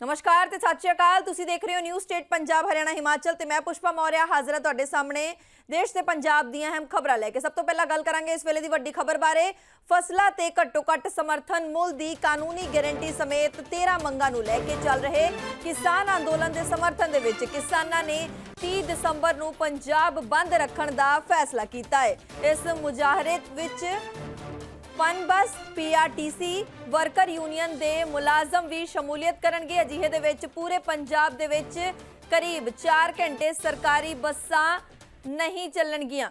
ਨਮਸਕਾਰ ਤੇ ਸਤਿ ਸ਼੍ਰੀ ਅਕਾਲ। ਤੁਸੀਂ ਦੇਖ ਰਹੇ ਹੋ ਨਿਊ ਸਟੇਟ ਪੰਜਾਬ, ਹਰਿਆਣਾ, ਹਿਮਾਚਲ ਤੇ ਮੈਂ ਪੁਸ਼ਪਾ ਮੌਰਿਆ ਹਾਜ਼ਰ ਹਾਂ ਤੁਹਾਡੇ ਸਾਹਮਣੇ ਦੇਸ਼ ਤੇ ਪੰਜਾਬ ਦੀਆਂ ਅਹਿਮ ਖਬਰਾਂ ਲੈ ਕੇ। ਸਭ ਤੋਂ ਪਹਿਲਾਂ ਗੱਲ ਕਰਾਂਗੇ ਇਸ ਵੇਲੇ ਦੀ ਵੱਡੀ ਖਬਰ ਬਾਰੇ। ਫਸਲਾਂ ਤੇ ਘੱਟੋ ਘੱਟ ਸਮਰਥਨ ਮੁੱਲ ਦੀ ਕਾਨੂੰਨੀ ਗਾਰੰਟੀ ਸਮੇਤ 13 ਮੰਗਾਂ ਨੂੰ ਲੈ ਕੇ ਚੱਲ ਰਹੇ ਕਿਸਾਨ ਅੰਦੋਲਨ ਦੇ ਸਮਰਥਨ ਦੇ ਵਿੱਚ ਕਿਸਾਨਾਂ ਨੇ 30 ਦਸੰਬਰ ਨੂੰ ਪੰਜਾਬ ਬੰਦ ਰੱਖਣ ਦਾ ਫੈਸਲਾ ਕੀਤਾ ਹੈ। ਇਸ ਮੁਜ਼ਾਹਰੇ ਵਿੱਚ ਪਨਬਸ ਪੀਆਰਟੀਸੀ ਵਰਕਰ ਯੂਨੀਅਨ ਦੇ ਮੁਲਾਜ਼ਮ ਵੀ ਸ਼ਮੂਲੀਅਤ ਕਰਨਗੇ। ਅਜਿਹੇ ਦੇ ਵਿੱਚ ਪੂਰੇ ਪੰਜਾਬ ਦੇ ਵਿੱਚ ਕਰੀਬ 4 ਘੰਟੇ ਸਰਕਾਰੀ ਬੱਸਾਂ ਨਹੀਂ ਚੱਲਣਗੀਆਂ।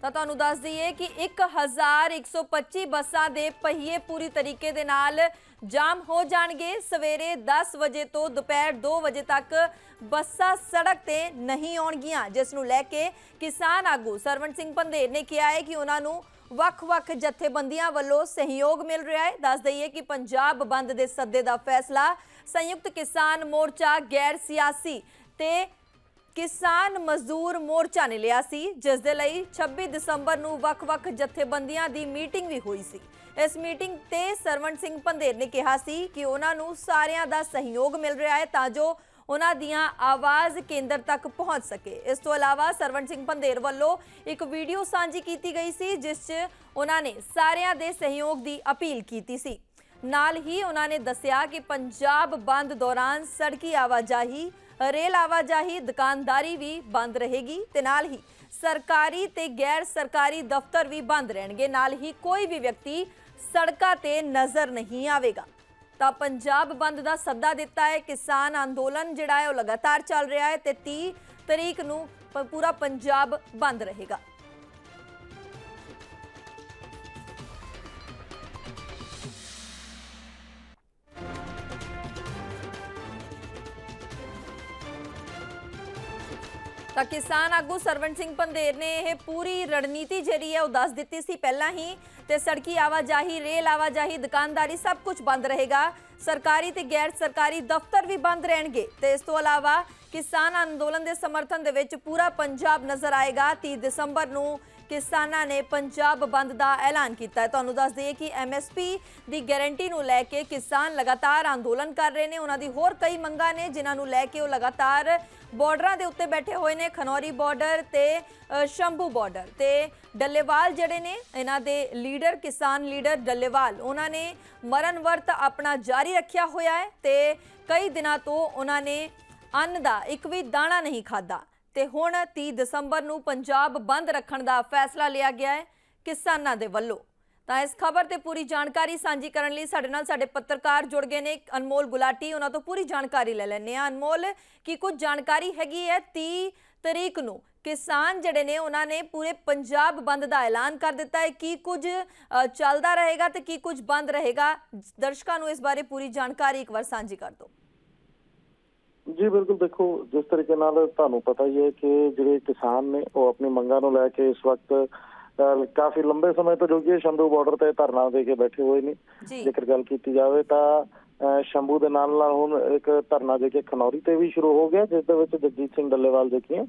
ਤਾਂ ਤੁਹਾਨੂੰ ਦੱਸ ਦਈਏ ਕਿ 1125 ਬੱਸਾਂ ਦੇ ਪਹੀਏ ਪੂਰੀ ਤਰੀਕੇ ਦੇ ਨਾਲ ਜਾਮ ਹੋ ਜਾਣਗੇ। ਸਵੇਰੇ 10 ਵਜੇ ਤੋਂ ਦੁਪਹਿਰ 2 ਵਜੇ ਤੱਕ ਬੱਸਾਂ ਸੜਕ ਤੇ ਨਹੀਂ ਆਉਣਗੀਆਂ, ਜਿਸ ਨੂੰ ਲੈ ਕੇ ਕਿਸਾਨ ਆਗੂ ਸਰਵਣ ਸਿੰਘ ਪੰਧੇਰ ਨੇ ਕਿਹਾ ਹੈ ਕਿ ਉਹਨਾਂ ਨੂੰ ਵੱਖ-ਵੱਖ ਜਥੇਬੰਦੀਆਂ ਵੱਲੋਂ ਸਹਿਯੋਗ ਮਿਲ ਰਿਹਾ ਹੈ। ਦੱਸ ਦਈਏ ਕਿ ਪੰਜਾਬ ਬੰਦ ਦੇ ਸੱਦੇ ਦਾ ਫੈਸਲਾ ਸੰਯੁਕਤ ਕਿਸਾਨ ਮੋਰਚਾ ਗੈਰ ਸਿਆਸੀ ਤੇ ਕਿਸਾਨ ਮਜ਼ਦੂਰ ਮੋਰਚਾ ਨੇ ਲਿਆ ਸੀ, ਜਿਸ ਦੇ ਲਈ 26 ਦਸੰਬਰ ਨੂੰ ਵੱਖ-ਵੱਖ ਜਥੇਬੰਦੀਆਂ ਦੀ ਮੀਟਿੰਗ ਵੀ ਹੋਈ ਸੀ। ਇਸ ਮੀਟਿੰਗ ਤੇ ਸਰਵਣ ਸਿੰਘ ਪੰਧੇਰ ਨੇ ਕਿਹਾ ਸੀ ਕਿ ਉਹਨਾਂ ਨੂੰ ਸਾਰਿਆਂ ਦਾ ਸਹਿਯੋਗ ਮਿਲ ਰਿਹਾ ਹੈ ਤਾਂ ਜੋ ਉਹਨਾਂ ਦੀਆਂ ਆਵਾਜ਼ ਕੇਂਦਰ ਤੱਕ ਪਹੁੰਚ ਸਕੇ। ਇਸ ਤੋਂ ਇਲਾਵਾ ਸਰਵਣ ਸਿੰਘ ਪੰਧੇਰ ਵੱਲੋਂ ਇੱਕ ਵੀਡੀਓ ਸਾਂਝੀ ਕੀਤੀ ਗਈ ਸੀ, ਜਿਸ 'ਚ ਉਹਨਾਂ ਨੇ ਸਾਰਿਆਂ ਦੇ ਸਹਿਯੋਗ ਦੀ ਅਪੀਲ ਕੀਤੀ ਸੀ। ਨਾਲ ਹੀ ਉਹਨਾਂ ਨੇ ਦੱਸਿਆ ਕਿ ਪੰਜਾਬ ਬੰਦ ਦੌਰਾਨ ਸੜਕੀ ਆਵਾਜਾਈ, ਰੇਲ ਆਵਾਜਾਈ, ਦੁਕਾਨਦਾਰੀ ਵੀ ਬੰਦ ਰਹੇਗੀ ਤੇ ਨਾਲ ਹੀ ਸਰਕਾਰੀ ਤੇ ਗੈਰ ਸਰਕਾਰੀ ਦਫ਼ਤਰ ਵੀ ਬੰਦ ਰਹਿਣਗੇ। ਨਾਲ ਹੀ ਕੋਈ ਵੀ ਵਿਅਕਤੀ ਸੜਕਾਂ ਤੇ ਨਜ਼ਰ ਨਹੀਂ ਆਵੇਗਾ। ਤਾਂ ਪੰਜਾਬ ਬੰਦ ਦਾ ਸੱਦਾ ਦਿੱਤਾ ਹੈ। ਕਿਸਾਨ ਅੰਦੋਲਨ ਜਿਹੜਾ ਹੈ ਉਹ ਲਗਾਤਾਰ ਚੱਲ ਰਿਹਾ ਹੈ ਤੇ 30 ਤਰੀਕ ਨੂੰ ਪੂਰਾ ਪੰਜਾਬ ਬੰਦ ਰਹੇਗਾ। ਤਾਂ ਕਿਸਾਨ ਆਗੂ ਸਰਵਣ ਸਿੰਘ ਪੰਧੇਰ ਨੇ ਇਹ ਪੂਰੀ ਰਣਨੀਤੀ ਜਿਹੜੀ ਹੈ ਉਹ ਦੱਸ ਦਿੱਤੀ ਸੀ ਪਹਿਲਾਂ ਹੀ ਤੇ ਸੜਕੀ ਆਵਾਜਾਈ, ਰੇਲ ਆਵਾਜਾਈ, ਦੁਕਾਨਦਾਰੀ ਸਭ ਕੁਝ ਬੰਦ ਰਹੇਗਾ। ਸਰਕਾਰੀ ਤੇ ਗੈਰ ਸਰਕਾਰੀ ਦਫ਼ਤਰ ਵੀ ਬੰਦ ਰਹਿਣਗੇ ਤੇ ਇਸ ਤੋਂ ਇਲਾਵਾ ਕਿਸਾਨ ਅੰਦੋਲਨ ਦੇ ਸਮਰਥਨ ਦੇ ਵਿੱਚ ਪੂਰਾ ਪੰਜਾਬ ਨਜ਼ਰ ਆਏਗਾ। 30 ਦਸੰਬਰ ਨੂੰ ਕਿਸਾਨਾਂ ਨੇ ਪੰਜਾਬ ਬੰਦ ਦਾ ਐਲਾਨ ਕੀਤਾ ਹੈ। ਤੁਹਾਨੂੰ ਦੱਸ ਦਈਏ ਕਿ ਐਮਐਸਪੀ ਦੀ ਗਾਰੰਟੀ ਨੂੰ ਲੈ ਕੇ ਕਿਸਾਨ ਲਗਾਤਾਰ ਅੰਦੋਲਨ ਕਰ ਰਹੇ ਨੇ। ਉਹਨਾਂ ਦੀ ਹੋਰ ਕਈ ਮੰਗਾਂ ਨੇ, ਜਿਨ੍ਹਾਂ ਨੂੰ ਲੈ ਕੇ ਉਹ ਲਗਾਤਾਰ ਬਾਰਡਰਾਂ ਦੇ ਉੱਤੇ ਬੈਠੇ ਹੋਏ ਨੇ। ਖਨੌਰੀ ਬਾਰਡਰ ਤੇ ਸ਼ੰਭੂ ਬਾਰਡਰ ਤੇ ਡੱਲੇਵਾਲ ਜਿਹੜੇ ਨੇ, ਇਹਨਾਂ ਦੇ ਲੀਡਰ, ਕਿਸਾਨ ਲੀਡਰ ਡੱਲੇਵਾਲ, ਉਹਨਾਂ ਨੇ ਮਰਨ ਵਰਤ ਆਪਣਾ ਜਾਰੀ ਰੱਖਿਆ ਹੋਇਆ ਹੈ ਤੇ ਕਈ ਦਿਨਾਂ ਤੋਂ ਉਹਨਾਂ ਨੇ ਅੰਨ ਦਾ ਇੱਕ ਵੀ ਦਾਣਾ ਨਹੀਂ ਖਾਦਾ ਤੇ ਹੁਣ 30 ਦਸੰਬਰ ਨੂੰ ਪੰਜਾਬ ਬੰਦ ਰੱਖਣ ਦਾ ਫੈਸਲਾ ਲਿਆ ਗਿਆ ਹੈ ਕਿਸਾਨਾਂ ਦੇ ਵੱਲੋਂ। ਤਾਂ ਇਸ ਖਬਰ ਤੇ ਪੂਰੀ ਜਾਣਕਾਰੀ ਸਾਂਝੀ ਕਰਨ ਲਈ ਸਾਡੇ ਨਾਲ ਸਾਡੇ ਪੱਤਰਕਾਰ ਜੁੜ ਗਏ ਨੇ ਅਨਮੋਲ ਗੁਲਾਟੀ। ਉਹਨਾਂ ਤੋਂ ਪੂਰੀ ਜਾਣਕਾਰੀ ਲੈ ਲੈਣੇ ਆ ਅਨਮੋਲ, ਕੀ ਕੁਝ ਜਾਣਕਾਰੀ ਹੈਗੀ ਹੈ 30 ਤਰੀਕ ਨੂੰ? ਕਿਸਾਨ ਜਿਹੜੇ ਨੇ, ਉਹਨਾਂ ਨੇ ਪੂਰੇ ਪੰਜਾਬ ਬੰਦ ਦਾ ਐਲਾਨ ਕਰ ਦਿੱਤਾ ਹੈ। ਕੀ ਕੁਝ ਚੱਲਦਾ ਰਹੇਗਾ ਤੇ ਕੀ ਕੁਝ ਬੰਦ ਰਹੇਗਾ? ਦਰਸ਼ਕਾਂ ਨੂੰ ਇਸ ਬਾਰੇ ਪੂਰੀ ਜਾਣਕਾਰੀ ਇੱਕ ਵਾਰ ਸਾਂਝੀ ਕਰ ਦਿਓ। ਜੀ ਬਿਲਕੁਲ ਦੇਖੋ ਜਿਸ ਤਰੀਕੇ ਨਾਲ ਤੁਹਾਨੂੰ ਪਤਾ ਹੀ ਹੈ ਕਿ ਜਿਹੜੇ ਕਿਸਾਨ ਨੇ ਉਹ ਆਪਣੀ ਮੰਗਾਂ ਨੂੰ ਲੈ ਕੇ ਇਸ ਵਕਤ ਕਾਫੀ ਲੰਬੇ ਸਮੇਂ ਤੋਂ ਜੋ ਕਿ ਸ਼ੰਭੂ ਬਾਰਡਰ ਤੇ ਧਰਨਾ ਦੇ ਕੇ ਬੈਠੇ ਹੋਏ ਨੇ। ਜੇਕਰ ਗੱਲ ਕੀਤੀ ਜਾਵੇ ਤਾਂ ਸ਼ੰਭੂ ਦੇ ਨਾਲ ਨਾਲ ਹੁਣ ਇੱਕ ਧਰਨਾ ਜੋ ਕਿ ਖਨੌਰੀ ਤੇ ਵੀ ਸ਼ੁਰੂ ਹੋ ਗਿਆ ਜਿਸ ਦੇ ਵਿੱਚ ਜਗਜੀਤ ਸਿੰਘ ਡੱਲੇਵਾਲ ਜੋ ਕਿ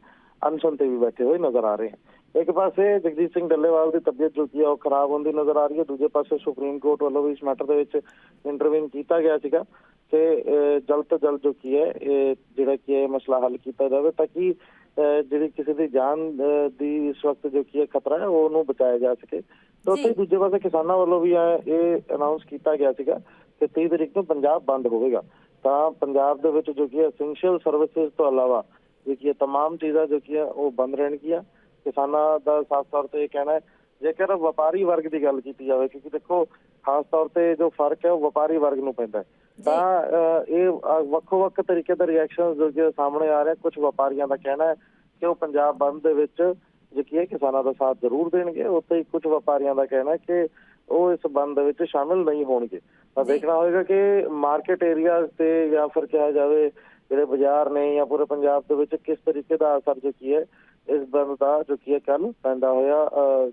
ਅਨਸ਼ਨ ਤੇ ਵੀ ਬੈਠੇ ਹੋਏ ਨਜ਼ਰ ਆ ਰਹੇ ਹਨ। ਇੱਕ ਪਾਸੇ ਜਗਜੀਤ ਸਿੰਘ ਡੱਲੇਵਾਲ ਦੀ ਤਬੀਅਤ ਜੋ ਕਿ ਉਹ ਖਰਾਬ ਹੁੰਦੀ ਨਜ਼ਰ ਆ ਰਹੀ ਹੈ। ਦੂਜੇ ਪਾਸੇ ਸੁਪਰੀਮ ਕੋਰਟ ਵੱਲੋਂ ਵੀ ਇਸ ਮੈਟਰ ਦੇ ਵਿੱਚ ਇੰਟਰਵੀਨ ਕੀਤਾ ਗਿਆ ਸੀਗਾ। ਕਿ ਅਹ, ਜਲਦ ਤੋਂ ਜਲਦ ਜੋ ਕੀ ਹੈ ਇਹ ਜਿਹੜਾ ਕੀ ਹੈ ਇਹ ਮਸਲਾ ਹੱਲ ਕੀਤਾ ਜਾਵੇ ਤਾਂ ਕਿ ਅਹ, ਜਿਹੜੀ ਕਿਸੇ ਦੀ ਜਾਨ ਅਹ, ਦੀ ਇਸ ਵਕਤ ਜੋ ਕੀ ਹੈ ਖਤਰਾ ਹੈ ਉਹ ਉਹਨੂੰ ਬਚਾਇਆ ਜਾ ਸਕੇ ਤੇ ਉੱਥੇ ਜੀ। ਦੂਜੇ ਪਾਸੇ ਕਿਸਾਨਾਂ ਵੱਲੋਂ ਵੀ ਇਹ ਇਹ ਅਨਾਉਂਸ ਕੀਤਾ ਗਿਆ ਸੀਗਾ ਕਿ 30 ਤਰੀਕ ਨੂੰ ਪੰਜਾਬ ਬੰਦ ਹੋਵੇਗਾ ਤਾਂ ਪੰਜਾਬ ਦੇ ਵਿੱਚ ਜੋ ਕੀ ਹੈ ਐਸੈਂਸ਼ੀਅਲ ਸਰਵਿਸਿਜ਼ ਤੋਂ ਇਲਾਵਾ ਜੋ ਕੀ ਹੈ तमाम ਚੀਜ਼ਾਂ ਜੋ ਕੀ ਹੈ ਉਹ ਬੰਦ ਰਹਿਣਗੀਆਂ ਕਿਸਾਨਾਂ ਦਾ ਸਾਫ਼ ਤੌਰ ਤੇ ਇਹ ਕਹਿਣਾ ਹੈ ਜੇਕਰ ਵਪਾਰੀ ਵਰਗ ਦੀ ਗੱਲ ਕੀਤੀ ਜਾਵੇ ਕਿਉਂਕਿ ਦੇਖੋ ਖਾਸ ਤੌਰ ਤੇ ਜੋ ਫਰਕ ਹੈ ਉਹ ਵਪਾਰੀ ਵਰਗ ਨੂੰ ਪੈਂਦਾ ਹੈ ਤਾਂ ਇਹ ਅਹ, ਵੱਖੋ-ਵੱਖ ਤਰੀਕੇ ਦੇ ਰਿਐਕਸ਼ਨ ਜੋ ਕਿ ਸਾਹਮਣੇ ਆ ਰਹੇ ਕੁਝ ਵਪਾਰੀਆਂ ਦਾ ਕਹਿਣਾ ਹੈ ਕਿ ਉਹ ਪੰਜਾਬ ਬੰਦ ਦੇ ਵਿੱਚ ਜੋ ਕੀ ਹੈ ਕਿਸਾਨਾਂ ਦਾ ਸਾਥ ਜ਼ਰੂਰ ਦੇਣਗੇ। ਉੱਥੇ ਹੀ ਕੁਝ ਵਪਾਰੀਆਂ ਦਾ ਕਹਿਣਾ ਹੈ ਕਿ ਉਹ ਇਸ ਬੰਦ ਦੇ ਵਿੱਚ ਸ਼ਾਮਿਲ ਨਹੀਂ ਹੋਣਗੇ। ਤਾਂ। ਦੇਖਣਾ ਹੋਏਗਾ ਕਿ ਮਾਰਕੀਟ ਏਰੀਆ ਤੇ ਜਾਂ ਫਿਰ ਕਿਹਾ ਜਾਵੇ ਜਿਹੜੇ ਬਾਜ਼ਾਰ ਨੇ ਜਾਂ ਪੂਰੇ ਪੰਜਾਬ ਦੇ ਵਿੱਚ ਕਿਸ ਤਰੀਕੇ ਦਾ ਅਸਰ ਜੋ ਕੀ ਹੈ ਇਸ ਬੰਦ ਦਾ ਜੋ ਕੀ ਕੱਲ ਪੈਂਦਾ ਹੋਇਆ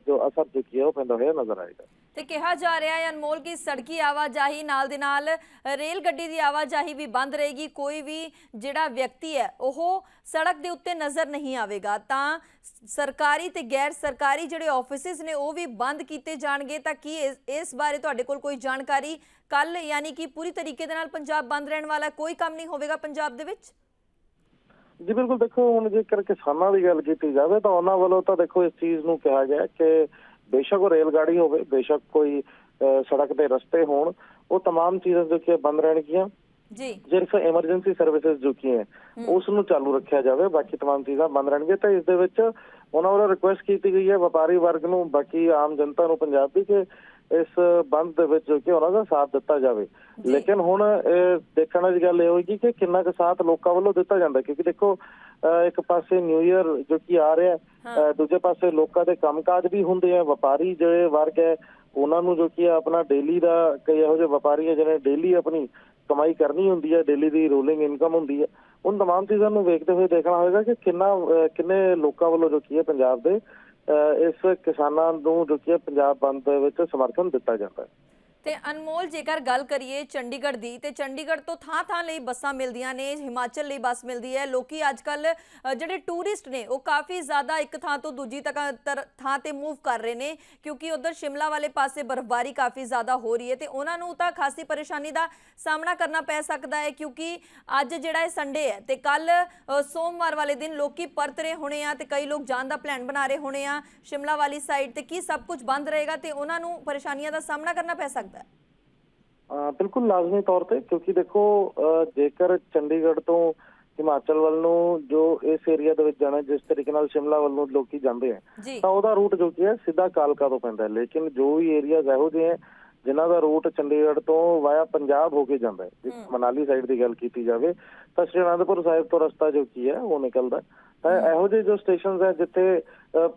ਜੋ ਅਸਰ ਜੋ ਕੀ ਉਹ ਪੈਂਦਾ ਹੋਇਆ ਨਜ਼ਰ ਆਏਗਾ। ਤੇ ਕਿਹਾ ਜਾ ਰਿਹਾ ਹੈ, ਅਨਮੋਲ, ਕਿ ਸੜਕੀ ਆਵਾਜਾਈ ਨਾਲ ਦੇ ਨਾਲ ਰੇਲ ਗੱਡੀ ਦੀ ਆਵਾਜਾਈ ਵੀ ਬੰਦ ਰਹੇਗੀ। ਕੋਈ ਵੀ ਜਿਹੜਾ ਵਿਅਕਤੀ ਹੈ, ਉਹ ਸੜਕ ਦੇ ਉੱਤੇ ਨਜ਼ਰ ਨਹੀਂ ਆਵੇਗਾ। ਤਾਂ ਸਰਕਾਰੀ ਤੇ ਗੈਰ ਸਰਕਾਰੀ ਜਿਹੜੇ ਆਫਿਸਿਸ ਨੇ, ਉਹ ਵੀ ਬੰਦ ਕੀਤੇ ਜਾਣਗੇ। ਤਾਂ ਕੀ ਇਸ- ਇਸ ਬਾਰੇ ਤੁਹਾਡੇ ਕੋਲ ਕੋਈ ਜਾਣਕਾਰੀ ਕੱਲ ਯਾਨੀ ਕਿ ਪੂਰੀ ਤਰੀਕੇ ਦੇ ਨਾਲ ਪੰਜਾਬ ਬੰਦ ਰਹਿਣ ਵਾਲਾ ਕੋਈ ਕੰਮ ਨਹੀਂ ਹੋਵੇਗਾ ਪੰਜਾਬ ਦੇ ਵਿੱਚ? ਜੀ ਬਿਲਕੁਲ ਦੇਖੋ ਹੁਣ ਜੇਕਰ ਕਿਸਾਨਾਂ ਦੀ ਗੱਲ ਕੀਤੀ ਜਾਵੇ ਤਾਂ ਉਹਨਾਂ ਵੱਲੋਂ ਤਾਂ ਦੇਖੋ ਇਸ ਚੀਜ਼ ਨੂੰ ਕਿਹਾ ਗਿਆ ਹੈ ਕਿ ਬੇਸ਼ੱਕ ਉਹ ਰੇਲ ਗਾੜੀ ਹੋਵੇ ਬੇਸ਼ੱਕ ਕੋਈ ਅ, ਸੜਕ ਦੇ ਰਸਤੇ ਹੋਣ ਉਹ तमाम ਚੀਜ਼ਾਂ ਜੋ ਕਿ ਹੈ ਬੰਦ ਰਹਿਣਗੀਆਂ ਜੀ ਸਿਰਫ ਐਮਰਜੈਂਸੀ ਸਰਵਿਸਿਜ਼ ਜੋ ਕੀ ਹੈ ਉਸ ਨੂੰ ਚਾਲੂ ਰੱਖਿਆ ਜਾਵੇ ਬਾਕੀ तमाम ਚੀਜ਼ਾਂ ਬੰਦ ਰਹਿਣਗੀਆਂ ਤਾਂ ਇਸ ਦੇ ਵਿੱਚ ਉਹਨਾਂ ਵੱਲੋਂ ਰਿਕੁਐਸਟ ਕੀਤੀ ਗਈ ਹੈ ਵਪਾਰੀ ਵਰਗ ਨੂੰ ਬਾਕੀ ਆਮ ਜਨਤਾ ਨੂੰ ਪੰਜਾਬ ਦੀ ਕਿ ਇਸ ਬੰਦ ਦੇ ਵਿੱਚ ਜੋ ਕਿ ਉਹਨਾਂ ਦਾ ਸਾਥ ਦਿੱਤਾ ਜਾਵੇ ਜੀ। ਲੇਕਿਨ ਹੁਣ ਇਹ ਦੇਖਣ ਵਾਲੀ ਗੱਲ ਇਹ ਹੋਏਗੀ ਕਿ ਕਿੰਨਾ ਕੁ ਸਾਥ ਲੋਕਾਂ ਵੱਲੋਂ ਦਿੱਤਾ ਜਾਂਦਾ ਹੈ। ਕਿਉਂਕਿ ਦੇਖੋ ਅਹ ਇੱਕ ਪਾਸੇ ਨਿਊ ਇਅਰ ਜੋ ਕਿ ਆ ਰਿਹਾ ਹੈ, ਅਹ ਦੂਜੇ ਪਾਸੇ ਲੋਕਾਂ ਦੇ ਕੰਮਕਾਜ ਵੀ ਹੁੰਦੇ ਆ ਵਪਾਰੀ ਜਿਹੜੇ ਵਰਗ ਹੈ ਉਹਨਾਂ ਨੂੰ ਜੋ ਕਿ ਹੈ ਆਪਣਾ ਡੇਲੀ ਦਾ ਕਈ ਇਹੋ ਜਿਹੇ ਵਪਾਰੀ ਹੈ ਜਿਹਨੇ ਡੇਲੀ ਆਪਣੀ ਕਮਾਈ ਕਰਨੀ ਹੁੰਦੀ ਹੈ ਡੇਲੀ ਦੀ ਰੋਲਿੰਗ ਇਨਕਮ ਹੁੰਦੀ ਹੈ ਉਨ तमाम ਚੀਜ਼ਾਂ ਨੂੰ ਵੇਖਦੇ ਹੋਏ ਦੇਖਣਾ ਹੋਵੇਗਾ ਕਿ ਕਿੰਨਾ ਅਹ ਕਿੰਨੇ ਲੋਕਾਂ ਵੱਲੋਂ ਜੋ ਕੀ ਹੈ ਪੰਜਾਬ ਦੇ ਅਹ ਇਸ ਕਿਸਾਨਾਂ ਨੂੰ ਜੋ ਕੀ ਪੰਜਾਬ ਬੰਦ ਦੇ ਵਿੱਚ ਸਮਰਥਨ ਦਿੱਤਾ ਜਾਂਦਾ ਹੈ। ਤੇ ਅਨਮੋਲ, ਜੇਕਰ ਗੱਲ ਕਰੀਏ ਚੰਡੀਗੜ੍ਹ ਦੀ, ਤੇ ਚੰਡੀਗੜ੍ਹ ਤੋਂ ਥਾਂ ਥਾਂ ਲਈ ਬੱਸਾਂ ਮਿਲਦੀਆਂ ਨੇ, ਹਿਮਾਚਲ ਲਈ ਬੱਸ ਮਿਲਦੀ ਹੈ। ਲੋਕੀ ਅੱਜ ਕੱਲ ਜਿਹੜੇ ਟੂਰਿਸਟ ਨੇ, ਉਹ ਕਾਫੀ ਜ਼ਿਆਦਾ ਇੱਕ ਥਾਂ ਤੋਂ ਦੂਜੀ ਤੱਕ, ਤਰ- ਥਾਂ ਤੇ ਮੂਵ ਕਰ ਰਹੇ ਨੇ, ਕਿਉਂਕਿ ਉਧਰ ਸ਼ਿਮਲਾ ਵਾਲੇ ਪਾਸੇ ਬਰਫ਼ਬਾਰੀ ਕਾਫੀ ਜ਼ਿਆਦਾ ਹੋ ਰਹੀ ਹੈ ਤੇ ਉਹਨਾਂ ਨੂੰ ਤਾਂ ਖਾਸੀ ਪਰੇਸ਼ਾਨੀ ਦਾ ਸਾਹਮਣਾ ਕਰਨਾ ਪੈ ਸਕਦਾ ਹੈ, ਕਿਉਂਕਿ ਅੱਜ ਜਿਹੜਾ ਇਹ ਸੰਡੇ ਹੈ ਤੇ ਕੱਲ ਸੋਮਵਾਰ ਵਾਲੇ ਦਿਨ ਲੋਕੀ ਪਰਤ ਰਹੇ ਹੋਣੇ ਆ ਤੇ ਕਈ ਲੋਕ ਜਾਣ ਦਾ ਪਲਾਨ ਬਣਾ ਰਹੇ ਹੋਣੇ ਆ ਸ਼ਿਮਲਾ ਵਾਲੀ ਸਾਈਡ ਤੇ ਕੀ ਸਭ ਕੁਝ ਬੰਦ ਰਹੇਗਾ ਤੇ ਉਹਨਾਂ ਨੂੰ ਪਰੇਸ਼ਾਨੀਆਂ ਦਾ ਸਾਹਮਣਾ ਕਰਨਾ ਪੈ ਸਕਦਾ ਹੈ। ਅਹ ਬਿਲਕੁਲ ਲਾਜ਼ਮੀ ਤੌਰ ਤੇ ਕਿਉਂਕਿ ਦੇਖੋ ਜੇਕਰ ਚੰਡੀਗੜ੍ਹ ਤੋਂ ਹਿਮਾਚਲ ਵੱਲ ਨੂੰ ਜੋ ਇਸ ਏਰੀਆ ਦੇ ਵਿੱਚ ਜਾਣਾ ਜਿਸ ਤਰੀਕੇ ਨਾਲ ਸ਼ਿਮਲਾ ਵੱਲ ਨੂੰ ਲੋਕੀ ਜਾਂਦੇ ਆ ਤਾਂ ਉਹਦਾ ਰੂਟ ਜੋ ਕੀ ਹੈ ਸਿੱਧਾ ਕਾਲਕਾ ਤੋਂ ਪੈਂਦਾ ਹੈ। ਲੇਕਿਨ ਜੋ ਵੀ ਏਰੀਆਜ਼ ਇਹੋ ਜਿਹੇ ਹੈ ਜਿਨ੍ਹਾਂ ਦਾ ਰੂਟ ਚੰਡੀਗੜ੍ਹ ਤੋਂ ਵਾਇਆ ਪੰਜਾਬ ਹੋ ਕੇ ਜਾਂਦਾ ਹੈ ਜੇ ਮਨਾਲੀ ਸਾਈਡ ਦੀ ਗੱਲ ਕੀਤੀ ਜਾਵੇ ਤਾਂ ਸ਼੍ਰੀ ਅਨੰਦਪੁਰ ਸਾਹਿਬ ਤੋਂ ਰਸਤਾ ਜੋ ਕੀ ਹੈ ਉਹ ਨਿਕਲਦਾ ਹੈ। ਇਹੋ ਜਿਹੇ ਜੋ ਸਟੇਸ਼ਨਸ ਹੈ ਜਿੱਥੇ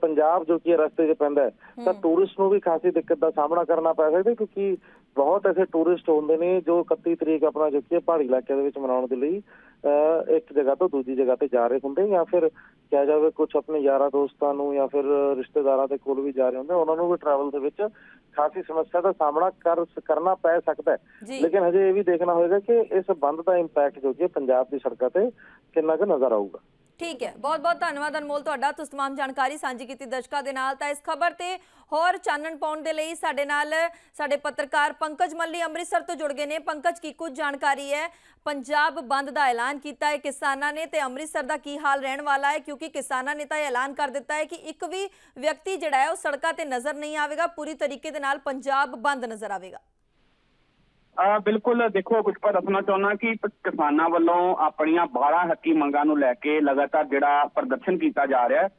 ਪੰਜਾਬ ਜੋ ਕੀ ਰਸਤੇ 'ਚ ਪੈਂਦਾ ਹੈ ਤਾਂ ਟੂਰਿਸਟ ਨੂੰ ਵੀ ਖਾਸੀ ਦਿੱਕਤ ਦਾ ਸਾਹਮਣਾ ਕਰਨਾ ਪੈ ਸਕਦਾ ਕਿਉਂਕਿ ਬਹੁਤ ਐਸੇ ਟੂਰਿਸਟ ਹੁੰਦੇ ਨੇ ਜੋ 31 ਤਰੀਕ ਆਪਣਾ ਜੋ ਕੀ ਪਹਾੜੀ ਇਲਾਕੇ ਦੇ ਵਿੱਚ ਮਨਾਉਣ ਦੇ ਲਈ ਇੱਕ ਜਗ੍ਹਾ ਤੋਂ ਦੂਜੀ ਜਗ੍ਹਾ ਤੇ ਜਾ ਰਹੇ ਹੁੰਦੇ ਜਾਂ ਫਿਰ ਕਿਹਾ ਜਾਵੇ ਕੁਝ ਆਪਣੇ ਯਾਰਾਂ ਦੋਸਤਾਂ ਨੂੰ ਜਾਂ ਫਿਰ ਰਿਸ਼ਤੇਦਾਰਾਂ ਦੇ ਕੋਲ ਵੀ ਜਾ ਰਹੇ ਹੁੰਦੇ ਉਹਨਾਂ ਨੂੰ ਵੀ ਟਰੈਵਲ ਦੇ ਵਿੱਚ ਖਾਸੀ ਸਮੱਸਿਆ ਦਾ ਸਾਹਮਣਾ ਕਰ ਕਰਨਾ ਪੈ ਸਕਦਾ ਹੈ। ਲੇਕਿਨ ਹਜੇ ਇਹ ਵੀ ਦੇਖਣਾ ਹੋਏਗਾ ਕਿ ਇਸ ਬੰਦ ਦਾ ਇੰਪੈਕਟ ਜੋ ਕਿ ਪੰਜਾਬ ਦੀ ਸੜਕਾਂ ਤੇ ਕਿੰਨਾ ਕੁ ਨਜ਼ਰ ਆਊਗਾ। ਠੀਕ ਹੈ ਬਹੁਤ ਬਹੁਤ ਧੰਨਵਾਦ ਅਨਮੋਲ ਤੁਹਾਡਾ ਤੁਸੀਂ तमाम ਜਾਣਕਾਰੀ ਸਾਂਝੀ ਕੀਤੀ ਦਰਸ਼ਕਾਂ ਦੇ ਨਾਲ ਤਾਂ ਇਸ ਖਬਰ ਤੇ ਹੋਰ ਚਾਨਣ ਪਾਉਣ ਦੇ ਲਈ ਸਾਡੇ ਨਾਲ ਸਾਡੇ ਪੱਤਰਕਾਰ ਪੰਕਜ ਮੱਲੀ ਅੰਮ੍ਰਿਤਸਰ ਤੋਂ ਜੁੜ ਗਏ ਨੇ ਪੰਕਜ ਕੀ ਕੁਝ ਜਾਣਕਾਰੀ ਹੈ ਪੰਜਾਬ ਬੰਦ ਦਾ ਐਲਾਨ ਕੀਤਾ ਹੈ ਕਿਸਾਨਾਂ ਨੇ ਤੇ ਅੰਮ੍ਰਿਤਸਰ ਦਾ ਕੀ ਹਾਲ ਰਹਿਣ ਵਾਲਾ ਹੈ ਕਿਉਂਕਿ ਕਿਸਾਨਾਂ ਨੇ ਤਾਂ ਇਹ ਐਲਾਨ ਕਰ ਦਿੱਤਾ ਹੈ ਕਿ ਇੱਕ ਵੀ ਵਿਅਕਤੀ ਜਿਹੜਾ ਹੈ ਉਹ ਸੜਕਾਂ ਤੇ ਨਜ਼ਰ ਨਹੀਂ ਆਵੇਗਾ ਪੂਰੀ ਤਰੀਕੇ ਦੇ ਨਾਲ ਪੰਜਾਬ ਬੰਦ ਨਜ਼ਰ ਆਵੇਗਾ ਆ ਬਿਲਕੁਲ ਦੇਖੋ ਕੁਝ ਪਰ ਦੱਸਣਾ ਚਾਹੁੰਦਾ ਕਿ ਕਿਸਾਨਾਂ ਵੱਲੋਂ ਆਪਣੀਆਂ 12 ਹੱਕੀ ਮੰਗਾਂ ਨੂੰ ਲੈ ਕੇ ਲਗਾਤਾਰ ਜਿਹੜਾ ਪ੍ਰਦਰਸ਼ਨ ਕੀਤਾ ਜਾ ਰਿਹਾ ਹੈ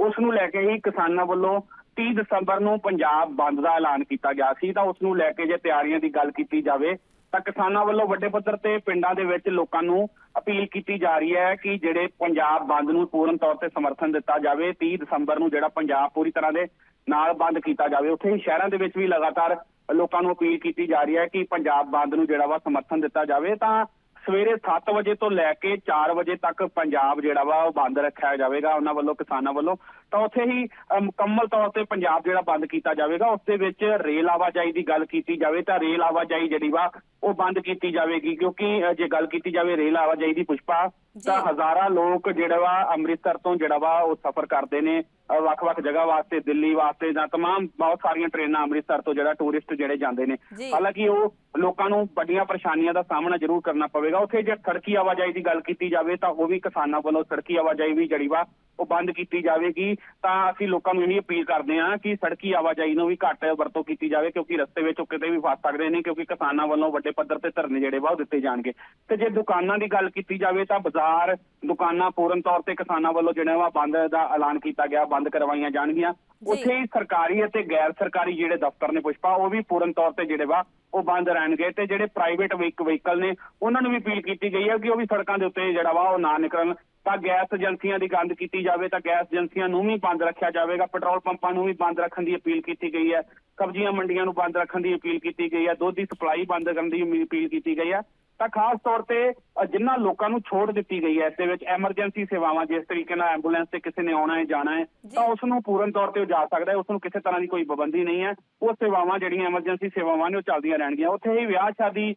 ਉਸ ਨੂੰ ਲੈ ਕੇ ਹੀ ਕਿਸਾਨਾਂ ਵੱਲੋਂ 30 ਦਸੰਬਰ ਨੂੰ ਪੰਜਾਬ ਬੰਦ ਦਾ ਐਲਾਨ ਕੀਤਾ ਗਿਆ ਸੀ। ਤਾਂ ਉਸ ਨੂੰ ਲੈ ਕੇ ਜੇ ਤਿਆਰੀਆਂ ਦੀ ਗੱਲ ਕੀਤੀ ਜਾਵੇ ਤਾਂ ਕਿਸਾਨਾਂ ਵੱਲੋਂ ਵੱਡੇ ਪੱਧਰ ਤੇ ਪਿੰਡਾਂ ਦੇ ਵਿੱਚ ਲੋਕਾਂ ਨੂੰ ਅਪੀਲ ਕੀਤੀ ਜਾ ਰਹੀ ਹੈ ਕਿ ਜਿਹੜੇ ਪੰਜਾਬ ਬੰਦ ਨੂੰ ਪੂਰਨ ਤੌਰ ਤੇ ਸਮਰਥਨ ਦਿੱਤਾ ਜਾਵੇ 30 ਦਸੰਬਰ ਨੂੰ ਜਿਹੜਾ ਪੰਜਾਬ ਪੂਰੀ ਤਰ੍ਹਾਂ ਦੇ ਨਾਲ ਬੰਦ ਕੀਤਾ ਜਾਵੇ ਉੱਥੇ ਹੀ ਸ਼ਹਿਰਾਂ ਦੇ ਵਿੱਚ ਵੀ ਲਗਾਤਾਰ ਲੋਕਾਂ ਨੂੰ ਅਪੀਲ ਕੀਤੀ ਜਾ ਰਹੀ ਹੈ ਕਿ ਪੰਜਾਬ ਬੰਦ ਨੂੰ ਜਿਹੜਾ ਵਾ ਸਮਰਥਨ ਦਿੱਤਾ ਜਾਵੇ, ਤਾਂ ਸਵੇਰੇ 7 ਵਜੇ ਤੋਂ ਲੈ ਕੇ 4 ਵਜੇ ਤੱਕ ਪੰਜਾਬ ਜਿਹੜਾ ਵਾ ਉਹ ਬੰਦ ਰੱਖਿਆ ਜਾਵੇਗਾ। ਉਹਨਾਂ ਵੱਲੋਂ ਕਿਸਾਨਾਂ ਵੱਲੋਂ ਤਾਂ ਉੱਥੇ ਹੀ ਅ, ਮੁਕੰਮਲ ਤੌਰ ਤੇ ਪੰਜਾਬ ਜਿਹੜਾ ਬੰਦ ਕੀਤਾ ਜਾਵੇਗਾ ਉਸ ਦੇ ਵਿੱਚ ਰੇਲ ਆਵਾਜਾਈ ਦੀ ਗੱਲ ਕੀਤੀ ਜਾਵੇ ਤਾਂ ਰੇਲ ਆਵਾਜਾਈ ਜਿਹੜੀ ਵਾ ਉਹ ਬੰਦ ਕੀਤੀ ਜਾਵੇਗੀ ਕਿਉਂਕਿ ਅ, ਜੇ ਗੱਲ ਕੀਤੀ ਜਾਵੇ ਰੇਲ ਆਵਾਜਾਈ ਦੀ ਪੁਸ਼ਪਾ ਤਾਂ ਹਜ਼ਾਰਾਂ ਲੋਕ ਜਿਹੜਾ ਵਾ ਅੰਮ੍ਰਿਤਸਰ ਤੋਂ ਜਿਹੜਾ ਵਾ ਉਹ ਸਫ਼ਰ ਕਰਦੇ ਨੇ ਅ, ਵੱਖ-ਵੱਖ ਜਗ੍ਹਾ ਵਾਸਤੇ ਦਿੱਲੀ ਵਾਸਤੇ ਜਾਂ तमाम ਬਹੁਤ ਸਾਰੀਆਂ ਟ੍ਰੇਨਾਂ ਅੰਮ੍ਰਿਤਸਰ ਤੋਂ ਜਿਹੜਾ ਟੂਰਿਸਟ ਜਿਹੜੇ ਜਾਂਦੇ ਨੇ ਜੀ। ਹਾਲਾਂਕਿ ਉਹ ਲੋਕਾਂ ਨੂੰ ਵੱਡੀਆਂ ਪਰੇਸ਼ਾਨੀਆਂ ਦਾ ਸਾਹਮਣਾ ਜ਼ਰੂਰ ਕਰਨਾ ਪਵੇਗਾ ਉੱਥੇ ਜੇ ਸੜਕੀ ਆਵਾਜਾਈ ਦੀ ਗੱਲ ਕੀਤੀ ਜਾਵੇ ਤਾਂ ਉਹ ਵੀ ਕਿਸਾਨਾਂ ਵੱਲੋਂ ਸੜਕੀ ਆਵਾਜਾਈ ਵੀ ਜਿਹੜੀ ਵਾ ਉਹ ਬੰਦ ਕੀਤੀ ਜਾਵੇਗੀ ਤਾਂ ਅਸੀਂ ਲੋਕਾਂ ਨੂੰ ਇਹ ਅਪੀਲ ਕਰਦੇ ਹਾਂ ਕਿ ਸੜਕੀ ਆਵਾਜਾਈ ਨੂੰ ਵੀ ਘੱਟ ਵਰਤੋਂ ਕੀਤੀ ਜਾਵੇ ਕਿਉਂਕਿ ਰਸਤੇ ਵਿੱਚ ਉਹ ਕਿਤੇ ਵੀ ਫਸ ਸਕਦੇ ਨੇ ਕਿਉਂਕਿ ਕਿਸਾਨਾਂ ਵੱਲੋਂ ਵੱਡੇ ਪੱਧਰ ਤੇ ਧਰਨੇ ਜਿਹੜੇ ਵਾ ਉਹ ਦਿੱਤੇ ਜਾਣਗੇ। ਤੇ ਜੇ ਦੁਕਾਨਾਂ ਦੀ ਗੱਲ ਕੀਤੀ ਜਾਵੇ ਤਾਂ ਬਾਜ਼ਾਰ ਦੁਕਾਨਾਂ ਪੂਰਨ ਤੌਰ ਤੇ ਕਿਸਾਨਾਂ ਵੱਲੋਂ ਜਿਹੜਾ ਵਾ ਬੰਦ ਦਾ ਐਲਾਨ ਕੀਤਾ ਗਿਆ ਬੰਦ ਕਰਵਾਈਆਂ ਜਾਣਗੀਆਂ। ਉੱਥੇ ਹੀ ਸਰਕਾਰੀ ਅਤੇ ਗੈਰ ਸਰਕਾਰੀ ਜਿਹੜੇ ਦਫ਼ਤਰ ਨੇ ਪੁਸ਼ਪਾ ਉਹ ਵੀ ਪੂਰਨ ਤੌਰ ਤੇ ਜਿਹੜੇ ਵਾ ਉਹ ਬੰਦ ਰਹਿਣਗੇ ਤੇ ਜਿਹੜੇ ਪ੍ਰਾਈਵੇਟ ਵਹੀਕਲ ਨੇ ਉਹਨਾਂ ਨੂੰ ਵੀ ਅਪੀਲ ਕੀਤੀ ਗਈ ਹੈ ਕਿ ਉਹ ਵੀ ਸੜਕਾਂ ਦੇ ਉੱਤੇ ਜਿਹੜਾ ਵਾ ਉਹ ਨਾ ਨਿਕਲਣ। ਤਾਂ ਗੈਸ ਏਜੰਸੀਆਂ ਦੀ ਗੱਲ ਕੀਤੀ ਜਾਵੇ ਤਾਂ ਗੈਸ ਏਜੰਸੀਆਂ ਨੂੰ ਵੀ ਬੰਦ ਰੱਖਿਆ ਜਾਵੇਗਾ, ਪੈਟਰੋਲ ਪੰਪਾਂ ਨੂੰ ਵੀ ਬੰਦ ਰੱਖਣ ਦੀ ਅਪੀਲ ਕੀਤੀ ਗਈ ਹੈ, ਸਬਜ਼ੀਆਂ ਮੰਡੀਆਂ ਨੂੰ ਬੰਦ ਰੱਖਣ ਦੀ ਅਪੀਲ ਕੀਤੀ ਗਈ ਹੈ, ਦੁੱਧ ਦੀ ਸਪਲਾਈ ਬੰਦ ਕਰਨ ਦੀ ਅਪੀਲ ਕੀਤੀ ਗਈ ਹੈ। ਤਾਂ ਖਾਸ ਤੌਰ ਤੇ ਜਿਨ੍ਹਾਂ ਲੋਕਾਂ ਨੂੰ ਛੋਟ ਦਿੱਤੀ ਗਈ ਹੈ ਇਸ ਦੇ ਵਿੱਚ ਐਮਰਜੈਂਸੀ ਸੇਵਾਵਾਂ ਜਿਸ ਤਰੀਕੇ ਨਾਲ ਐਂਬੂਲੈਂਸ ਤੇ ਕਿਸੇ ਨੇ ਆਉਣਾ ਹੈ ਜਾਣਾ ਹੈ ਤਾਂ ਉਸ ਨੂੰ ਪੂਰਨ ਤੌਰ ਤੇ ਉਹ ਜਾ ਸਕਦਾ ਹੈ ਉਸ ਨੂੰ ਕਿਸੇ ਤਰ੍ਹਾਂ ਦੀ ਕੋਈ ਪਾਬੰਦੀ ਨਹੀਂ ਹੈ। ਉਹ ਸੇਵਾਵਾਂ ਜਿਹੜੀਆਂ ਐਮਰਜੈਂਸੀ ਸੇਵਾਵਾਂ ਨੇ ਉਹ ਚੱਲਦੀਆਂ ਰਹਿਣਗੀਆਂ। ਉੱਥੇ ਹੀ ਵਿਆਹ ਸ਼ਾਦੀ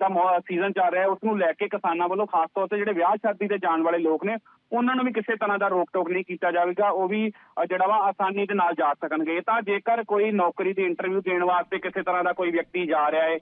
ਦਾ ਸੀਜ਼ਨ ਚੱਲ ਰਿਹਾ ਹੈ ਉਸ ਨੂੰ ਲੈ ਕੇ ਕਿਸਾਨਾਂ ਵੱਲੋਂ ਖਾਸ ਤੌਰ ਤੇ ਜਿਹੜੇ ਵਿਆਹ ਸ਼ਾਦੀ ਤੇ ਜਾਣ ਵਾਲੇ ਲੋਕ ਨੇ ਉਹਨਾਂ ਨੂੰ ਵੀ ਕਿਸੇ ਤਰ੍ਹਾਂ ਦਾ ਰੋਕ ਟੋਕ ਨਹੀਂ ਕੀਤਾ ਜਾਵੇਗਾ। ਉਹ ਵੀ ਜਿਹੜਾ ਵਾ ਆਸਾਨੀ ਦੇ ਨਾਲ ਜਾ ਸਕਣਗੇ। ਤਾਂ ਜੇਕਰ ਕੋਈ ਨੌਕਰੀ ਦੀ ਇੰਟਰਵਿਊ ਦੇਣ ਵਾਸਤੇ ਕਿਸੇ ਤਰ੍ਹਾਂ ਦਾ ਕੋਈ ਵਿਅਕਤੀ ਜਾ ਰਿਹਾ ਹੈ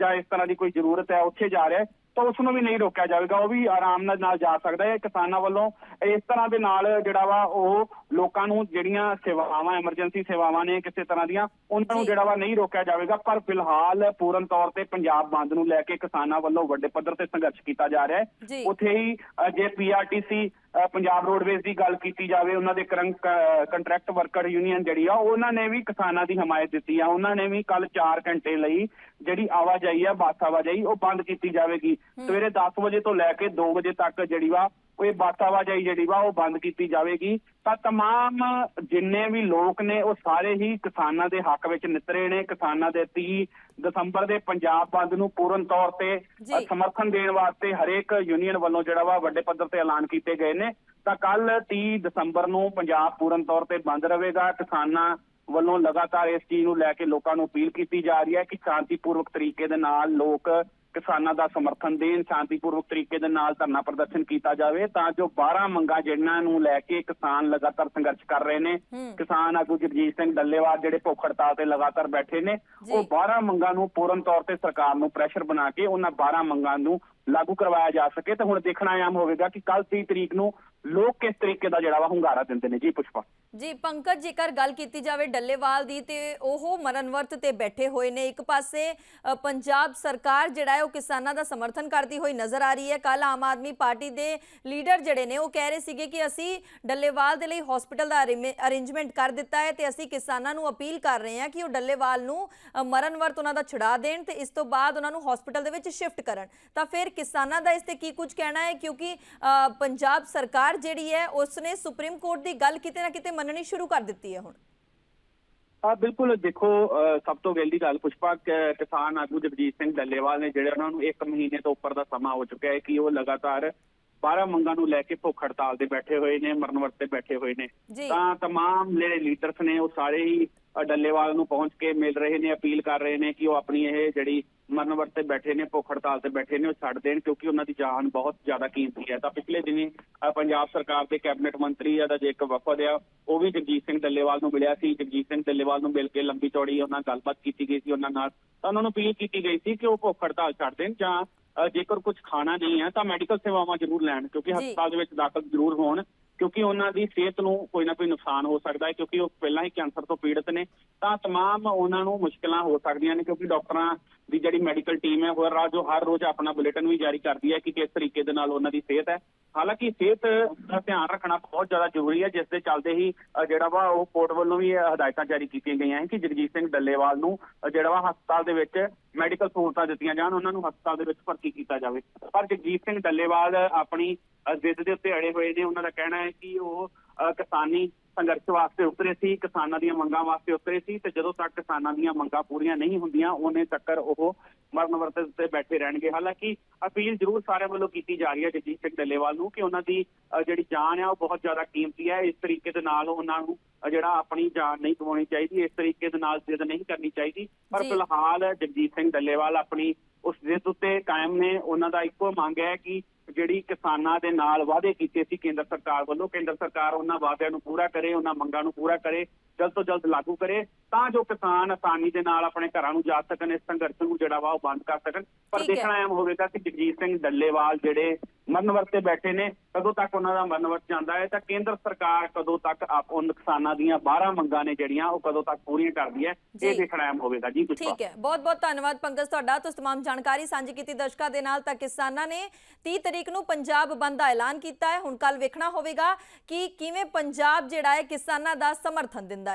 ਜਾਂ ਇਸ ਤਰ੍ਹਾਂ ਦੀ ਕੋਈ ਜ਼ਰੂਰਤ ਹੈ ਉੱਥੇ ਜਾ ਰਿਹਾ ਹੈ ਤਾਂ ਉਸ ਨੂੰ ਵੀ ਨਹੀਂ ਰੋਕਿਆ ਜਾਵੇਗਾ ਉਹ ਵੀ ਆਰਾਮ ਨਾਲ ਜਾ ਸਕਦਾ ਹੈ ਕਿਸਾਨਾਂ ਵੱਲੋਂ ਇਸ ਤਰ੍ਹਾਂ ਦੇ ਨਾਲ ਜਿਹੜਾ ਵਾ ਉਹ ਲੋਕਾਂ ਨੂੰ ਜਿਹੜੀਆਂ ਸੇਵਾਵਾਂ ਐਮਰਜੈਂਸੀ ਸੇਵਾਵਾਂ ਨੇ ਕਿਸੇ ਤਰ੍ਹਾਂ ਦੀਆਂ ਉਹਨਾਂ ਨੂੰ। ਜਿਹੜਾ ਵਾ ਨਹੀਂ ਰੋਕਿਆ ਜਾਵੇਗਾ ਪਰ ਫਿਲਹਾਲ ਪੂਰਨ ਤੌਰ ਤੇ ਪੰਜਾਬ ਬੰਦ ਨੂੰ ਲੈ ਕੇ ਕਿਸਾਨਾਂ ਵੱਲੋਂ ਵੱਡੇ ਪੱਧਰ ਤੇ ਸੰਘਰਸ਼ ਕੀਤਾ ਜਾ ਰਿਹਾ ਹੈ। ਉੱਥੇ ਹੀ ਜੇ ਪੀਆਰਟੀਸੀ ਪੰਜਾਬ ਰੋਡਵੇਜ਼ ਦੀ ਗੱਲ ਕੀਤੀ ਜਾਵੇ ਉਹਨਾਂ ਦੇ ਕੰਟਰੈਕਟ ਵਰਕਰ ਯੂਨੀਅਨ ਜਿਹੜੀ ਆ ਉਹਨਾਂ ਨੇ ਵੀ ਕਿਸਾਨਾਂ ਦੀ ਹਮਾਇਤ ਦਿੱਤੀ ਆ। ਉਹਨਾਂ ਨੇ ਵੀ ਕੱਲ 4 ਘੰਟੇ ਲਈ ਜਿਹੜੀ ਆਵਾਜਾਈ ਆ ਬੱਸ ਆਵਾਜਾਈ ਉਹ ਬੰਦ ਕੀਤੀ ਜਾਵੇਗੀ। ਸਵੇਰੇ 10 ਵਜੇ ਤੋਂ ਲੈ ਕੇ 2 ਵਜੇ ਤੱਕ ਜਿਹੜੀ ਵਾ ਕੋਈ ਬੱਸ ਆਵਾਜਾਈ ਜਿਹੜੀ ਵਾ ਉਹ ਬੰਦ ਕੀਤੀ ਜਾਵੇਗੀ ਤਾਂ तमाम ਜਿੰਨੇ ਵੀ ਲੋਕ ਨੇ ਉਹ ਸਾਰੇ ਹੀ ਕਿਸਾਨਾਂ ਦੇ ਹੱਕ ਵਿੱਚ ਨਿਤਰੇ ਨੇ ਕਿਸਾਨਾਂ ਦੇ 30 ਦਸੰਬਰ ਦੇ ਪੰਜਾਬ ਬੰਦ ਨੂੰ ਪੂਰਨ ਤੌਰ ਤੇ ਜੀ। ਅ, ਸਮਰਥਨ ਦੇਣ ਵਾਸਤੇ ਹਰੇਕ ਯੂਨੀਅਨ ਵੱਲੋਂ ਜਿਹੜਾ ਵਾ ਵੱਡੇ ਪੱਧਰ ਤੇ ਐਲਾਨ ਕੀਤੇ ਗਏ ਨੇ ਤਾਂ ਕੱਲ 30 ਦਸੰਬਰ ਨੂੰ ਪੰਜਾਬ ਪੂਰਨ ਤੌਰ ਤੇ ਬੰਦ ਰਹੇਗਾ ਕਿਸਾਨਾਂ ਵੱਲੋਂ ਲਗਾਤਾਰ ਇਸ ਚੀਜ਼ ਨੂੰ ਲੈ ਕੇ ਲੋਕਾਂ ਨੂੰ ਅਪੀਲ ਕੀਤੀ ਜਾ ਰਹੀ ਹੈ ਕਿ ਸ਼ਾਂਤੀਪੂਰਵਕ ਤਰੀਕੇ ਦੇ ਨਾਲ ਲੋਕ ਕਿਸਾਨਾਂ ਦਾ ਸਮਰਥਨ ਦੇਣ ਸ਼ਾਂਤੀਪੂਰਵਕ ਤਰੀਕੇ ਦੇ ਨਾਲ ਧਰਨਾ ਪ੍ਰਦਰਸ਼ਨ ਕੀਤਾ ਜਾਵੇ ਤਾਂ ਜੋ 12 ਮੰਗਾਂ ਜਿਨ੍ਹਾਂ ਨੂੰ ਲੈ ਕੇ ਕਿਸਾਨ ਲਗਾਤਾਰ ਸੰਘਰਸ਼ ਕਰ ਰਹੇ ਨੇ। ਕਿਸਾਨ ਆਗੂ ਜਗਜੀਤ ਸਿੰਘ ਡੱਲੇਵਾਲ ਜਿਹੜੇ ਭੁੱਖ ਹੜਤਾਲ ਤੇ ਲਗਾਤਾਰ ਬੈਠੇ ਨੇ। ਉਹ 12 ਮੰਗਾਂ ਨੂੰ ਪੂਰਨ ਤੌਰ ਤੇ ਸਰਕਾਰ ਨੂੰ ਪ੍ਰੈਸ਼ਰ ਬਣਾ ਕੇ ਉਹਨਾਂ 12 ਮੰਗਾਂ ਨੂੰ ਲਾਗੂ ਕਰਵਾਇਆ ਜਾ ਸਕੇ ਤੇ ਹੁਣ ਦੇਖਣਾ ਆਮ ਹੋਵੇਗਾ ਕਿ ਕੱਲ 30 ਤਰੀਕ ਨੂੰ ਲੋਕ ਕਿਸ ਤਰੀਕੇ ਦਾ ਜਿਹੜਾ ਵਾ ਹੁੰਗਾਰਾ ਦਿੰਦੇ ਨੇ? ਜੀ ਪੁਸ਼ਪਾ। ਜੀ ਪੰਕਜ ਜੇਕਰ ਗੱਲ ਕੀਤੀ ਜਾਵੇ ਡੱਲੇਵਾਲ ਦੀ ਤੇ ਉਹ ਮਰਨ ਤੇ ਬੈਠੇ ਹੋਏ ਨੇ। ਇੱਕ ਪਾਸੇ ਪੰਜਾਬ ਸਰਕਾਰ ਜਿਹੜਾ ਹੈ ਉਹ ਕਿਸਾਨਾਂ ਦਾ ਸਮਰਥਨ ਕਰਦੀ ਹੋਈ ਨਜ਼ਰ ਆ ਰਹੀ ਹੈ। ਕੱਲ ਆਮ ਆਦਮੀ ਪਾਰਟੀ ਦੇ ਲੀਡਰ ਜਿਹੜੇ ਨੇ ਉਹ ਕਹਿ ਰਹੇ ਸੀਗੇ ਕਿ ਅਸੀਂ ਡੱਲੇਵਾਲ ਦੇ ਲਈ ਹਸਪੀਟਲ ਦਾ ਅਰੇਂਜਮੈਂਟ ਕਰ ਦਿੱਤਾ ਹੈ ਤੇ ਅਸੀਂ ਕਿਸਾਨਾਂ ਨੂੰ ਅਪੀਲ ਕਰ ਰਹੇ ਹਾਂ ਕਿ ਉਹ ਡੱਲੇਵਾਲ ਨੂੰ ਅ, ਮਰਨ ਵਰਤ ਉਹਨਾਂ ਦਾ ਛੁਡਾ ਦੇਣ ਤੇ ਇਸ ਤੋਂ ਬਾਅਦ ਉਹਨਾਂ ਨੂੰ ਹਸਪੀਟਲ ਦੇ ਵਿੱਚ ਸ਼ਿਫਟ ਕਰਨ। ਤਾਂ ਫਿਰ ਕਿਸਾਨਾਂ ਦਾ ਇਸ ਤੇ ਕੀ ਕੁਝ ਕਹਿਣਾ ਹੈ? ਕਿਉਂਕਿ ਅ, ਪੰਜਾਬ ਸਰਕਾਰ ਜਿਹੜੀ ਹੈ, ਉਸਨੇ ਸੁਪਰੀਮ ਕੋਰਟ ਦੀ ਗੱਲ ਕਿਤੇ ਨਾ ਕਿਤੇ ਮੰਨਣੀ ਸ਼ੁਰੂ ਕਰ ਦਿੱਤੀ ਹੈ ਹੁਣ। ਆ, ਬਿਲਕੁਲ ਦੇਖੋ ਅਹ ਸਭ ਤੋਂ ਪਹਿਲੀ ਗੱਲ ਪੁਸ਼ਪਾ ਕਿਸਾਨ ਆਗੂ ਜਗਜੀਤ ਸਿੰਘ ਡੱਲੇਵਾਲ ਨੇ, ਜਿਹੜੇ ਉਹਨਾਂ ਨੂੰ 1 ਮਹੀਨੇ ਤੋਂ ਉੱਪਰ ਦਾ ਸਮਾਂ ਹੋ ਚੁੱਕਿਆ ਹੈ ਕਿ ਉਹ ਲਗਾਤਾਰ 12 ਮੰਗਾਂ ਨੂੰ ਲੈ ਕੇ ਭੁੱਖ ਹੜਤਾਲ ਤੇ ਬੈਠੇ ਹੋਏ ਨੇ ਮਰਨ ਵਰਤ ਤੇ ਬੈਠੇ ਹੋਏ ਨੇ ਜੀ। ਤਾਂ तमाम ਜਿਹੜੇ ਲੀਡਰਸ ਨੇ ਉਹ ਸਾਰੇ ਹੀ ਅ, ਡੱਲੇਵਾਲ ਨੂੰ ਪਹੁੰਚ ਕੇ ਮਿਲ ਰਹੇ ਨੇ ਅਪੀਲ ਕਰ ਰਹੇ ਨੇ ਕਿ ਉਹ ਆਪਣੀ ਇਹ ਜਿਹੜੀ ਮਰਨ ਵਰਤ ਤੇ ਬੈਠੇ ਨੇ ਭੁੱਖ ਹੜਤਾਲ ਤੇ ਬੈਠੇ ਨੇ ਉਹ ਛੱਡ ਦੇਣ ਕਿਉਂਕਿ ਉਹਨਾਂ ਦੀ ਜਾਨ ਬਹੁਤ ਜ਼ਿਆਦਾ ਕੀਮਤੀ ਹੈ ਤਾਂ ਪਿਛਲੇ ਦਿਨੀ ਅ, ਪੰਜਾਬ ਸਰਕਾਰ ਦੇ ਕੈਬਨਿਟ ਮੰਤਰੀ ਆ ਦਾ ਜੇ ਇੱਕ ਵਫਦ ਆ ਉਹ ਵੀ ਜਗਜੀਤ ਸਿੰਘ ਡੱਲੇਵਾਲ ਨੂੰ ਮਿਲਿਆ ਸੀ ਜਗਜੀਤ ਸਿੰਘ ਡੱਲੇਵਾਲ ਨੂੰ ਮਿਲ ਕੇ ਲੰਬੀ ਚੌੜੀ ਉਹਨਾਂ ਨਾਲ ਗੱਲਬਾਤ ਕੀਤੀ ਗਈ ਸੀ ਉਹਨਾਂ ਨਾਲ ਤਾਂ ਉਹਨਾਂ ਨੂੰ ਅਪੀਲ ਕੀਤੀ ਗਈ ਸੀ ਕਿ ਉਹ ਭੁੱਖ ਹੜਤਾਲ ਛੱਡ ਦੇਣ ਜਾਂ ਅ, ਜੇਕਰ ਕੁਝ ਖਾਣਾ ਨਹੀਂ ਹੈ ਤਾਂ ਮੈਡੀਕਲ ਸੇਵਾਵਾਂ ਜ਼ਰੂਰ ਲੈਣ ਕਿਉਂਕਿ। ਹਸਪਤਾਲ ਦੇ ਵਿੱਚ ਦਾਖਲ ਜ਼ਰੂਰ ਹੋਣ ਕਿਉਂਕਿ ਉਹਨਾਂ ਦੀ ਸਿਹਤ ਨੂੰ ਕੋਈ ਨਾ ਕੋਈ ਨੁਕਸਾਨ ਹੋ ਸਕਦਾ ਹੈ ਕਿਉਂਕਿ ਉਹ ਪਹਿਲਾਂ ਹੀ ਕੈਂਸਰ ਤੋਂ ਪੀੜਤ ਨੇ ਤਾਂ तमाम ਉਹਨਾਂ ਨੂੰ ਮੁਸ਼ਕਲਾਂ ਹੋ ਸਕਦੀਆਂ ਨੇ ਕਿਉਂਕਿ ਡਾਕਟਰਾਂ ਦੀ ਜਿਹੜੀ ਮੈਡੀਕਲ ਟੀਮ ਹੈ ਉਹ ਰਾਜ ਜੋ ਹਰ ਰੋਜ਼ ਆਪਣਾ ਬੁਲੇਟਿਨ ਵੀ ਜਾਰੀ ਕਰਦੀ ਹੈ ਕਿ ਕਿਸ ਤਰੀਕੇ ਦੇ ਨਾਲ ਉਹਨਾਂ ਦੀ ਸਿਹਤ ਹੈ ਹਾਲਾਂਕਿ ਸਿਹਤ ਦਾ ਧਿਆਨ ਰੱਖਣਾ ਬਹੁਤ ਜ਼ਿਆਦਾ ਜ਼ਰੂਰੀ ਹੈ ਜਿਸ ਦੇ ਚੱਲਦੇ ਹੀ ਅ, ਜਿਹੜਾ ਵਾ ਉਹ ਕੋਰਟ ਵੱਲੋਂ ਵੀ ਇਹ ਹਦਾਇਤਾਂ ਜਾਰੀ ਕੀਤੀਆਂ ਗਈਆਂ ਹਨ ਕਿ ਜਗਜੀਤ ਸਿੰਘ ਡੱਲੇਵਾਲ ਨੂੰ ਅ, ਜਿਹੜਾ ਵਾ ਹਸਪਤਾਲ ਦੇ ਵਿੱਚ ਮੈਡੀਕਲ ਸਹੂਲਤਾਂ ਦਿੱਤੀਆਂ ਜਾਣ ਉਹਨਾਂ ਨੂੰ ਹਸਪਤਾਲ ਦੇ ਵਿੱਚ ਭਰਤੀ ਕੀਤਾ ਜਾਵੇ ਪਰ ਜਗਜੀਤ ਸਿੰਘ ਡੱਲੇਵਾਲ ਆਪਣੀ ਅ, ਜ਼ਿੱਦ ਦੇ ਉੱਤੇ ਅੜੇ ਹੋਏ ਨੇ ਉਹਨਾਂ ਦਾ ਕਹਿਣਾ ਹੈ ਕਿ ਉਹ ਅ, ਕਿਸਾਨੀ ਸੰਘਰਸ਼ ਵਾਸਤੇ ਉਤਰੇ ਸੀ ਕਿਸਾਨਾਂ ਦੀਆਂ ਮੰਗਾਂ ਵਾਸਤੇ ਉਤਰੇ ਸੀ ਤੇ ਜਦੋਂ ਤੱਕ ਕਿਸਾਨਾਂ ਦੀਆਂ ਮੰਗਾਂ ਪੂਰੀਆਂ ਨਹੀਂ ਹੁੰਦੀਆਂ ਉਹਨੇ ਤੱਕਰ ਉਹ ਮਰਨ ਵਰਤ ਤੇ ਬੈਠੇ ਰਹਿਣਗੇ। ਹਾਲਾਂਕਿ ਅਪੀਲ ਜ਼ਰੂਰ ਸਾਰਿਆਂ ਵੱਲੋਂ ਕੀਤੀ ਜਾ ਰਹੀ ਹੈ ਜਗਜੀਤ ਸਿੰਘ ਡੱਲੇਵਾਲ ਨੂੰ ਕਿ ਉਹਨਾਂ ਦੀ ਜਿਹੜੀ ਜਾਨ ਹੈ ਉਹ ਬਹੁਤ ਜ਼ਿਆਦਾ ਕੀਮਤੀ ਹੈ। ਇਸ ਤਰੀਕੇ ਦੇ ਨਾਲ ਉਹਨਾਂ ਨੂੰ ਜਿਹੜਾ ਆਪਣੀ ਜਾਨ ਨਹੀਂ ਗਵਾਉਣੀ ਚਾਹੀਦੀ ਇਸ ਤਰੀਕੇ ਦੇ ਨਾਲ ਜ਼ਿੱਦ ਨਹੀਂ ਕਰਨੀ ਚਾਹੀਦੀ। ਪਰ। ਫਿਲਹਾਲ ਜਗਜੀਤ ਸਿੰਘ ਡੱਲੇਵਾਲ ਆਪਣੀ ਉਸ ਜ਼ਿੱਦ ਉੱਤੇ ਕਾਇਮ ਨੇ। ਉਹਨਾਂ ਦਾ ਇੱਕੋ ਮੰਗ ਹੈ ਕਿ ਜਿਹੜੀ ਕਿਸਾਨਾਂ ਦੇ ਨਾਲ ਵਾਅਦੇ ਕੀਤੇ ਸੀ ਕੇਂਦਰ ਸਰਕਾਰ ਵੱਲੋਂ ਕੇਂਦਰ ਸਰਕਾਰ ਉਹਨਾਂ ਵਾਅਦਿਆਂ ਨੂੰ ਪੂਰਾ ਕਰੇ ਉਹਨਾਂ ਮੰਗਾਂ ਨੂੰ ਪੂਰਾ ਕਰੇ। ਜਲਦ ਤੋਂ ਜਲਦ ਲਾਗੂ ਕਰੇ ਤਾਂ ਜੋ ਕਿਸਾਨ ਆਸਾਨੀ ਦੇ ਨਾਲ ਆਪਣੇ ਘਰਾਂ ਨੂੰ ਜਾ ਸਕਣ ਇਸ ਸੰਘਰਸ਼ ਨੂੰ ਜਿਹੜਾ ਵਾ ਉਹ ਬੰਦ ਕਰ ਸਕਣ ਪਰ ਠੀਕ ਹੈ। ਦੇਖਣਾ ਐਮ ਹੋਵੇਗਾ ਕਿ ਜਗਜੀਤ ਸਿੰਘ ਡੱਲੇਵਾਲ ਜਿਹੜੇ ਮਰਨ ਵਰਤ ਤੇ ਬੈਠੇ ਨੇ ਕਦੋਂ ਤੱਕ ਉਹਨਾਂ ਦਾ ਮਰਨ ਵਰਤ ਜਾਂਦਾ ਹੈ ਤਾਂ ਕੇਂਦਰ ਸਰਕਾਰ ਕਦੋਂ ਤੱਕ ਆਪ ਉਹਨਾਂ ਕਿਸਾਨਾਂ ਦੀਆਂ 12 ਮੰਗਾਂ ਨੇ ਜਿਹੜੀਆਂ ਉਹ ਕਦੋਂ ਤੱਕ ਪੂਰੀਆਂ ਕਰਦੀ ਹੈ ਜੀ। ਇਹ ਦੇਖਣਾ ਐਮ ਹੋਵੇਗਾ ਜੀ ਪੁਸ਼ਪਾ ਠੀਕ ਹੈ ਬਹੁਤ ਬਹੁਤ ਧੰਨਵਾਦ ਪੰਕਜ ਤੁਹਾਡਾ ਤੁਸੀਂ तमाम ਜਾਣਕਾਰੀ ਸਾਂਝੀ ਕੀਤੀ ਦਰਸ਼ਕਾਂ ਦੇ ਨਾਲ ਤਾਂ ਕਿਸਾਨਾਂ ਨੇ 30 ਤਰੀਕ ਨੂੰ ਪੰਜਾਬ ਬੰਦ ਦਾ ਐਲਾਨ ਕੀਤਾ ਹੈ ਹੁਣ ਕੱਲ ਵੇਖਣਾ ਹੋਵੇਗਾ ਕਿ ਕਿਵੇਂ ਪੰਜਾਬ ਜਿਹੜਾ ਹੈ ਕਿਸਾਨਾਂ ਦਾ ਸਮਰਥਨ ਦਿੰਦਾ ਹੈ